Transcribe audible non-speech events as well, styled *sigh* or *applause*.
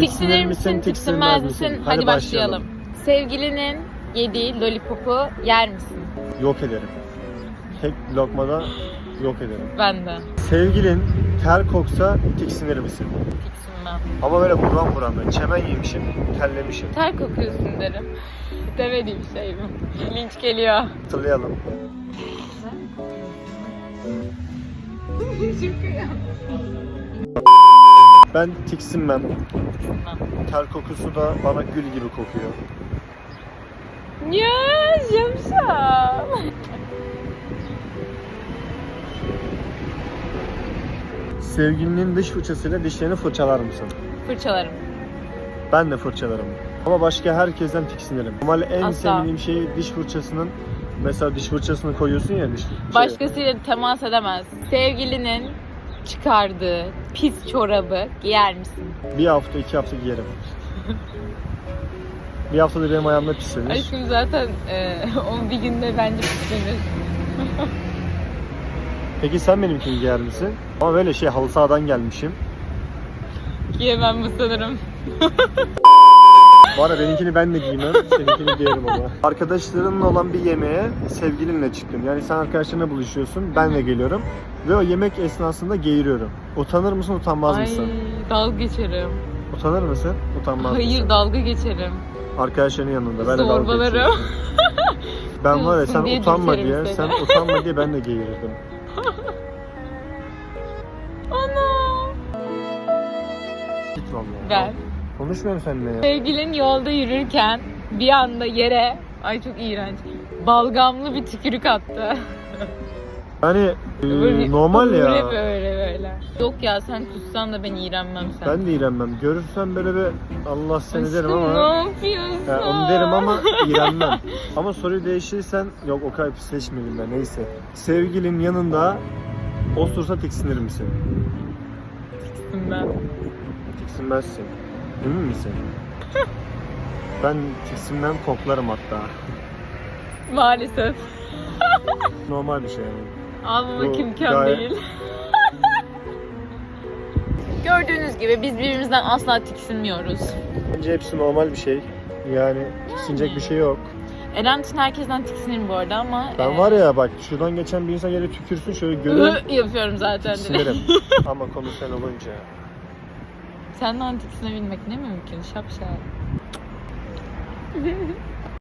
Tiksinir misin, tiksinmez misin? Hadi başlayalım. Sevgilinin yediği lollipopu yer misin? Yok ederim. Tek lokmada yok ederim. Ben de. Sevgilin ter koksa tiksinir misin? Tiksinmem. Ama böyle buram buram böyle çemen yemişim, terlemişim. Ter kokuyorsun derim. Demediğim şey mi? Linç geliyor. Hatırlayalım. Ben tiksinmem. Ter kokusu da bana gül gibi kokuyor. Ya Şemşam. Sevgilinin dış fırçasıyla dişlerini fırçalar mısın? Fırçalarım. Ben de fırçalarım. Ama başka herkesten tiksinirim. Normal en Asla. sevdiğim şey diş fırçasının mesela diş fırçasını koyuyorsun ya diş şey, Başkasıyla temas edemez. Sevgilinin çıkardığı pis çorabı giyer misin? bir hafta iki hafta giyerim. bir haftada benim ayağımda pislenir. Aşkım zaten e, *laughs* o bir günde bence pislenir. Peki sen benimkini giyer misin? Ama böyle şey halı sahadan gelmişim. Giyemem bu sanırım. Bu arada benimkini ben de giymem, seninkini giyerim ama. Arkadaşlarınla olan bir yemeğe sevgilinle çıktım. Yani sen arkadaşlarına buluşuyorsun, ben de geliyorum. Ve o yemek esnasında geğiriyorum. Utanır mısın, utanmaz Ay mısın? dalga geçerim. Utanır mısın, utanmaz Hayır mısın? dalga geçerim. Arkadaşların yanında ben de dalga Zorbalarım. geçiyorum. Ben var ya sen diye utanma dürterim diye, seni. sen utanma diye ben de geğirirdim. *laughs* Ana. Git vallahi. Ben. Konuşmuyorum seninle ya. Sevgilin yolda yürürken bir anda yere ay çok iğrenç. Balgamlı bir tükürük attı. *laughs* Yani e, Böyle normal ya. Böyle böyle böyle. Yok ya sen kussan da ben iğrenmem sen. Ben de iğrenmem. Görürsem böyle bir Allah seni Aşkım, derim ama. ne yapıyorsun? Yani onu derim ama iğrenmem. ama soruyu değiştirirsen yok o kadar pisleşmedim ben neyse. Sevgilin yanında osursa tiksinir misin? ben. Tiksinmezsin. Emin misin? *laughs* ben tiksinmem koklarım hatta. Maalesef. Normal bir şey yani. Almamak Bu imkan gayet- değil. *laughs* Gördüğünüz gibi biz birbirimizden asla tiksinmiyoruz. Bence hepsi normal bir şey. Yani tiksinecek bir şey yok. Eren için herkesten tiksinirim bu arada ama... Ben e, var ya bak şuradan geçen bir insan yere tükürsün şöyle görürüm. ı *laughs* yapıyorum zaten direkt. tiksinirim. *laughs* ama konu sen olunca. Senden tiksinebilmek ne mümkün şapşal.